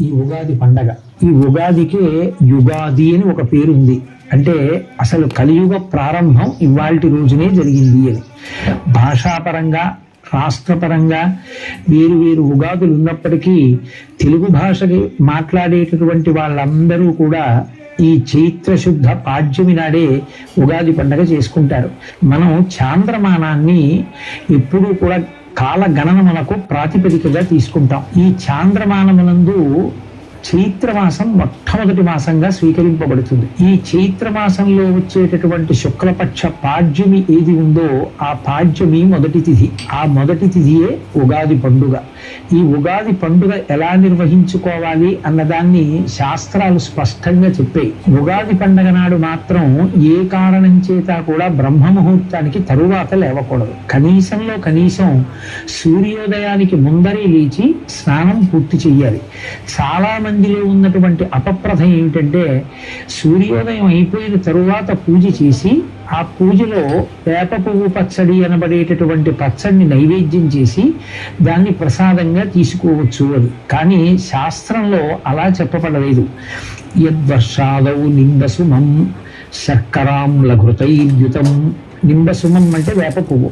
ఈ ఉగాది పండగ. ఈ ఉగాదికే యుగాది అని ఒక పేరు ఉంది. అంటే అసలు కలియుగ ప్రారంభం ఇవాల్టి రోజునే జరిగింది అని. భాషాపరంగా రాష్ట్రపరంగా వేరు వేరు ఉగాదులు ఉన్నప్పటికీ తెలుగు భాషకి మాట్లాడేటటువంటి వాళ్ళందరూ కూడా ఈ చైత్ర శుద్ధ పాడ్యమి నాడే ఉగాది పండగ చేసుకుంటారు. మనం చాంద్రమానాన్ని ఎప్పుడూ కూడా కాల మనకు ప్రాతిపదికగా తీసుకుంటాం. ఈ చాంద్రమానమునందు చైత్రమాసం మొట్టమొదటి మాసంగా స్వీకరింపబడుతుంది. ఈ చైత్రమాసంలో వచ్చేటటువంటి శుక్లపక్ష పాడ్యమి ఏది ఉందో ఆ పాడ్యమి మొదటి తిథి. ఆ మొదటి తిథియే ఉగాది పండుగ. ఈ ఉగాది పండుగ ఎలా నిర్వహించుకోవాలి అన్నదాన్ని శాస్త్రాలు స్పష్టంగా చెప్పాయి. ఉగాది పండుగ నాడు మాత్రం ఏ కారణం చేత కూడా బ్రహ్మ ముహూర్తానికి తరువాత లేవకూడదు. కనీసంలో కనీసం సూర్యోదయానికి ముందరే లేచి స్నానం పూర్తి చేయాలి. చాలా మందిలో ఉన్నటువంటి అపప్రథ ఏమిటంటే సూర్యోదయం అయిపోయిన తరువాత పూజ చేసి ఆ పూజలో వేప పువ్వు పచ్చడి అనబడేటటువంటి పచ్చడిని నైవేద్యం చేసి దాన్ని ప్రసాదంగా తీసుకోవచ్చు అది. కానీ శాస్త్రంలో అలా చెప్పబడలేదు. యద్వర్షాదౌ నింబసుమం శర్కరాం లఘృతైర్యుతం నింబసుమం అంటే వేప పువ్వు.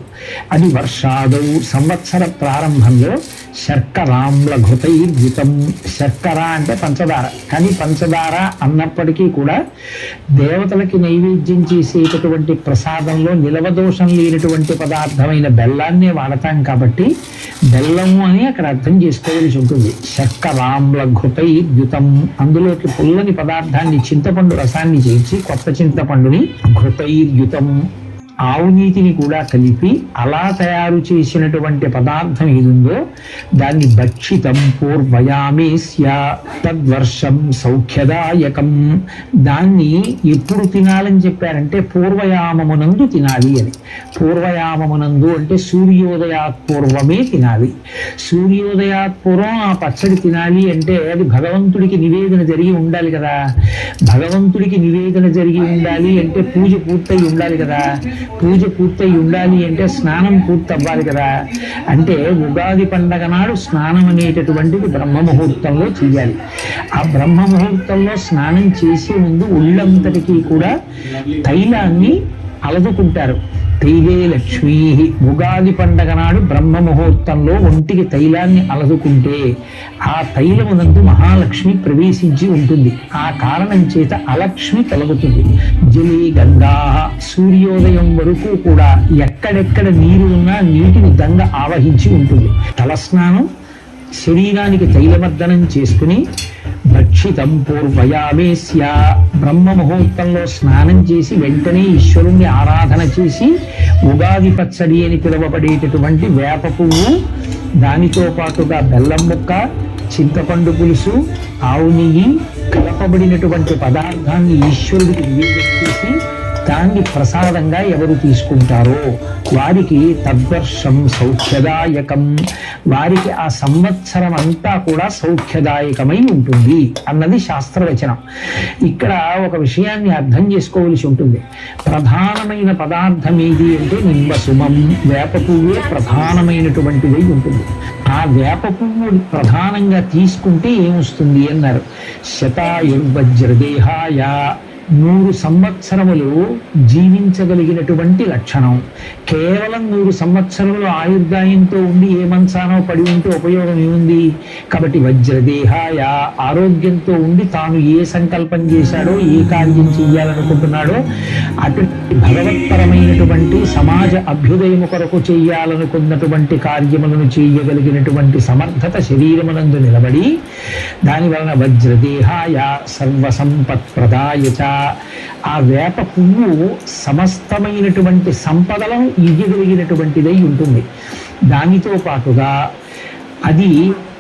అది వర్షాదౌ సంవత్సర ప్రారంభంలో శర్కరాంల ఘృతైర్యుతం శర్కర అంటే పంచదార. కానీ పంచదార అన్నప్పటికీ కూడా దేవతలకి నైవేద్యం చేసేటటువంటి ప్రసాదంలో నిలవదోషం లేనటువంటి పదార్థమైన బెల్లాన్నే వాడతాం కాబట్టి బెల్లము అని అక్కడ అర్థం చేసుకోవాల్సి ఉంటుంది. శర్కరాంల ఘృతైర్యుతం అందులోకి పుల్లని పదార్థాన్ని చింతపండు రసాన్ని చేర్చి కొత్త చింతపండుని ఘృతైర్యుతం ఆవు నీతిని కూడా కలిపి అలా తయారు చేసినటువంటి పదార్థం ఏదుందో దాన్ని భక్షితం పూర్వయామేస్య తద్వర్షం సౌఖ్యదాయకం. దాన్ని ఎప్పుడు తినాలని చెప్పారంటే పూర్వయామమునందు తినాలి అని. పూర్వయామమునందు అంటే సూర్యోదయాత్ పూర్వమే తినాలి. సూర్యోదయాత్ పూర్వం ఆ పచ్చడి తినాలి అంటే అది భగవంతుడికి నివేదన జరిగి ఉండాలి కదా. భగవంతుడికి నివేదన జరిగి ఉండాలి అంటే పూజ పూర్తయి ఉండాలి కదా. పూజ పూర్తయి ఉండాలి అంటే స్నానం పూర్తి అవ్వాలి కదా. అంటే ఉగాది పండగ నాడు స్నానం అనేటటువంటిది బ్రహ్మ ముహూర్తంలో చేయాలి ఆ బ్రహ్మ ముహూర్తంలో స్నానం చేసే ముందు ఒళ్ళంతటికీ కూడా తైలాన్ని అలదుకుంటారు. తైలే లక్ష్మీ ఉగాది పండగ నాడు బ్రహ్మ ముహూర్తంలో ఒంటికి తైలాన్ని అలదుకుంటే ఆ తైలమునందు మహాలక్ష్మి ప్రవేశించి ఉంటుంది. ఆ కారణం చేత అలక్ష్మి తొలగుతుంది. జలి గంగా. సూర్యోదయం వరకు కూడా ఎక్కడెక్కడ నీరు ఉన్నా నీటిని గంగ ఆవహించి ఉంటుంది. తలస్నానం శరీరానికి తైలమర్దనం చేసుకుని భక్షితం పూర్వయామేస్య బ్రహ్మ ముహూర్తంలో స్నానం చేసి వెంటనే ఈశ్వరుణ్ణి ఆరాధన చేసి ఉగాది పచ్చడి అని పిలువబడేటటువంటి వేప పువ్వు దానితో పాటుగా బెల్లం ముక్క చింతపండు పులుసు ఆవు నెయ్యి కలపబడినటువంటి పదార్థాన్ని ఈశ్వరుడికి నివేదన చేసి దాన్ని ప్రసాదంగా ఎవరు తీసుకుంటారో? వారికి తద్వర్షం సౌఖ్యదాయకం. వారికి ఆ సంవత్సరం అంతా కూడా సౌఖ్యదాయకమై ఉంటుంది అన్నది శాస్త్రవచనం. ఇక్కడ ఒక విషయాన్ని అర్థం చేసుకోవలసి ఉంటుంది. ప్రధానమైన పదార్థం ఏది అంటే నింబసుమం వేప పువ్వే ప్రధానమైనటువంటిది ఉంటుంది. ఆ వేప పువ్వు ప్రధానంగా తీసుకుంటే ఏమొస్తుంది అన్నారు. శతాయుర్వజ్రదేహాయ నూరు సంవత్సరములు జీవించగలిగినటువంటి లక్షణం. కేవలం నూరు సంవత్సరములు ఆయుర్దాయంతో ఉండి ఏ మంచానో పడి ఉంటే ఉపయోగం ఏముంది? కాబట్టి వజ్రదేహాయ ఆరోగ్యంతో ఉండి తాను ఏ సంకల్పం చేశాడో ఏ కార్యం చేయాలనుకుంటున్నాడో అటువంటి భగవత్పరమైనటువంటి సమాజ అభ్యుదయము కొరకు చేయాలనుకున్నటువంటి కార్యములను చేయగలిగినటువంటి సమర్థత శరీరమునందు నిలబడి దాని వలన వజ్రదేహాయ సర్వసంపత్ ప్రదాయ ఆ వేప పువ్వు సమస్తమైనటువంటి సంపదలను ఇవ్వగలిగినటువంటిదై ఉంటుంది. దానితో పాటుగా అది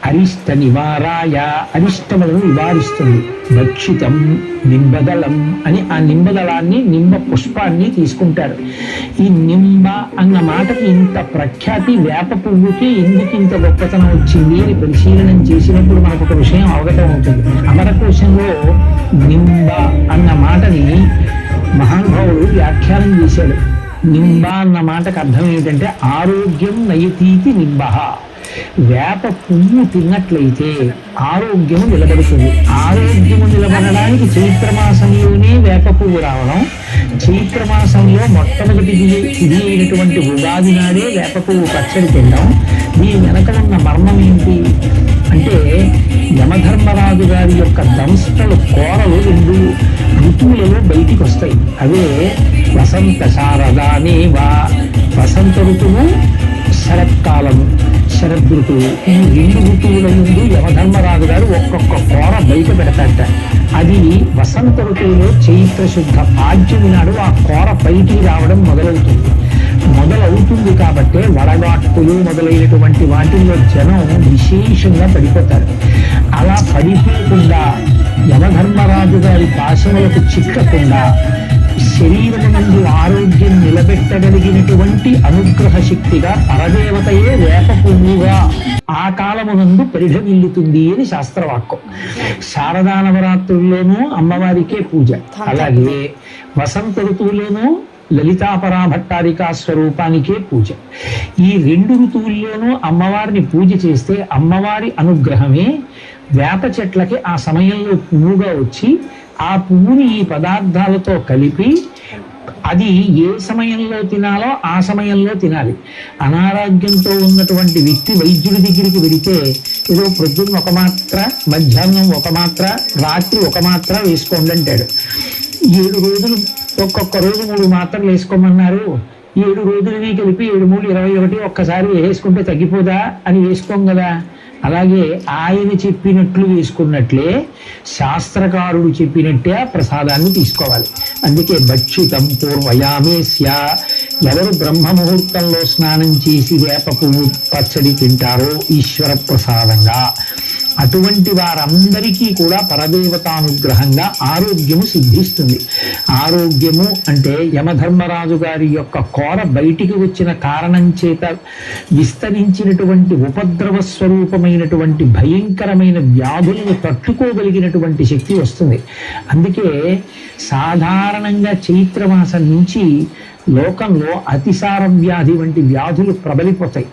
అరిష్ట నివారాయ అరిష్టములను నివారిస్తుంది. భక్షితం నింబదళం అని ఆ నింబదళాన్ని నింబ పుష్పాన్ని తీసుకుంటారు. ఈ నింబ అన్న మాటకి ఇంత ప్రఖ్యాతి వేప పువ్వుకి ఎందుకు ఇంత గొప్పతనం వచ్చింది అని పరిశీలనం చేసినప్పుడు మనకు ఒక విషయం అవగతం అవుతుంది. అమరకోశంలో నింబ అన్న మాటని మహానుభావుడు వ్యాఖ్యానం చేశాడు. నింబ అన్న మాటకు అర్థం ఏమిటంటే ఆరోగ్యం నయతీతి నింబ. వేప పువ్వు తిన్నట్లయితే ఆరోగ్యం నిలబడుతుంది. ఆరోగ్యము నిలబడడానికి చైత్రమాసంలోనే వేప పువ్వు రావడం చైత్రమాసంలో మొట్టమొదటి ఇది అయినటువంటి ఉగాది నాడే వేప పువ్వు పచ్చడి తినడం. దీని వెనక ఉన్న మర్మం ఏంటి? అంటే యమధర్మరాజు గారి యొక్క దంశలు కోరలు రెండు ఋతువులలో బయటికి వస్తాయి. అవే వసంత శారదానే వా వసంత ఋతువు శరత్కాలము. శరదృతువు ఈ రెండు ఋతువుల ముందు యమధర్మరాజు గారు ఒక్కొక్క కోర బయట పెడతాట అది వసంత ఋతువులో చైత్ర శుద్ధ పాడ్యమి నాడు ఆ కోర బయటికి రావడం మొదలవుతుంది. మొదలవుతుంది కాబట్టే వడగాట్టులు మొదలైనటువంటి వాటిల్లో జనం విశేషంగా పడిపోతారు. అలా పడిపోకుండా యమధర్మరాజు గారి పాశములకు చిక్కకుండా శరీరం నందు ఆరోగ్యం నిలబెట్టగలిగినటువంటి అనుగ్రహ శక్తిగా పరదేవతయే వేప పువ్వుగా ఆ కాలమునందు పరిఢమిల్లుతుంది అని శాస్త్రవాక్యం. శారదా నవరాత్రుల్లోనూ అమ్మవారికే పూజ. అలాగే వసంత ఋతువులోనూ లలితాపరా భట్టారికా స్వరూపానికే పూజ. ఈ రెండు ఋతువుల్లోనూ అమ్మవారిని పూజ చేస్తే అమ్మవారి అనుగ్రహమే వేప చెట్లకి ఆ సమయంలో పువ్వుగా వచ్చి ఆ పువ్వుని ఈ పదార్థాలతో కలిపి అది ఏ సమయంలో తినాలో ఆ సమయంలో తినాలి. అనారోగ్యంతో ఉన్నటువంటి వ్యక్తి వైద్యుడి దగ్గరికి వెళితే ఏదో ప్రొద్దున్న ఒక మాత్ర మధ్యాహ్నం ఒక మాత్ర రాత్రి ఒక మాత్ర వేసుకోండి అంటాడు. ఏడు రోజులు ఒక్కొక్క రోజు మూడు మాత్రలు వేసుకోమన్నారు. ఏడు రోజులని కలిపి ఏడు మూడు ఇరవై ఒకటి ఒక్కసారి వేసుకుంటే తగ్గిపోదా అని వేసుకోం కదా. అలాగే ఆయన చెప్పినట్లు వేసుకున్నట్లే శాస్త్రకారుడు చెప్పినట్టే ప్రసాదాన్ని తీసుకోవాలి. అందుకే భక్షితం పూర్వయామేస్య ఎవరు బ్రహ్మ ముహూర్తంలో స్నానం చేసి వేప పువ్వు పచ్చడి తింటారో ఈశ్వర ప్రసాదంగా అటువంటి వారందరికీ కూడా పరదేవతానుగ్రహంగా ఆరోగ్యము సిద్ధిస్తుంది. ఆరోగ్యము అంటే యమధర్మరాజు గారి యొక్క కోర బయటికి వచ్చిన కారణం చేత విస్తరించినటువంటి ఉపద్రవ స్వరూపమైనటువంటి భయంకరమైన వ్యాధులను తట్టుకోగలిగినటువంటి శక్తి వస్తుంది. అందుకే సాధారణంగా చైత్రమాసం నుంచి లోకంలో అతిసార వ్యాధి వంటి వ్యాధులు ప్రబలిపోతాయి.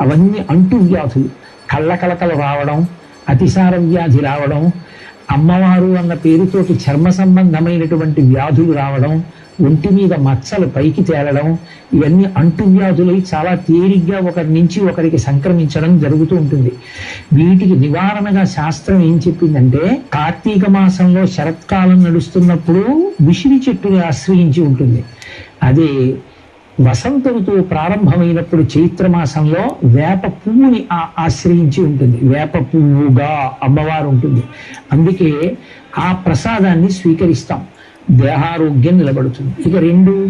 అవన్నీ అంటు వ్యాధులు. కళ్ళకలకలు రావడం అతిసార వ్యాధి రావడం అమ్మవారు అన్న పేరుతోటి చర్మ సంబంధమైనటువంటి వ్యాధులు రావడం ఒంటి మీద మచ్చలు పైకి తేలడం ఇవన్నీ అంటు వ్యాధులై చాలా తేలిగ్గా ఒకరి నుంచి ఒకరికి సంక్రమించడం జరుగుతూ ఉంటుంది. వీటికి నివారణగా శాస్త్రం ఏం చెప్పిందంటే కార్తీక మాసంలో శరత్కాలం నడుస్తున్నప్పుడు విసిరి చెట్టుని ఆశ్రయించి ఉంటుంది. అదే వసంత ఋతువు ప్రారంభమైనప్పుడు చైత్రమాసంలో వేప పువ్వుని ఆ ఆశ్రయించి ఉంటుంది. వేప పువ్వుగా అమ్మవారు ఉంటుంది అందుకే ఆ ప్రసాదాన్ని స్వీకరిస్తాం. దేహారోగ్యం నిలబడుతుంది. ఇక రెండు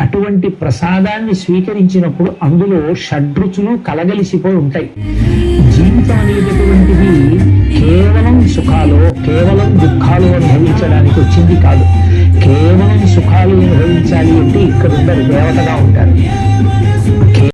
అటువంటి ప్రసాదాన్ని స్వీకరించినప్పుడు అందులో షడ్రుచులు కలగలిసిపోయి ఉంటాయి. జీవితం అనేటటువంటిది కేవలం సుఖాలు కేవలం దుఃఖాలు అనుభవించడానికి వచ్చింది కాదు. కేవలం సుఖాలు అనుభవించాలి అంటే ఇక్కడ ఉండరు దేవతగా ఉంటారు.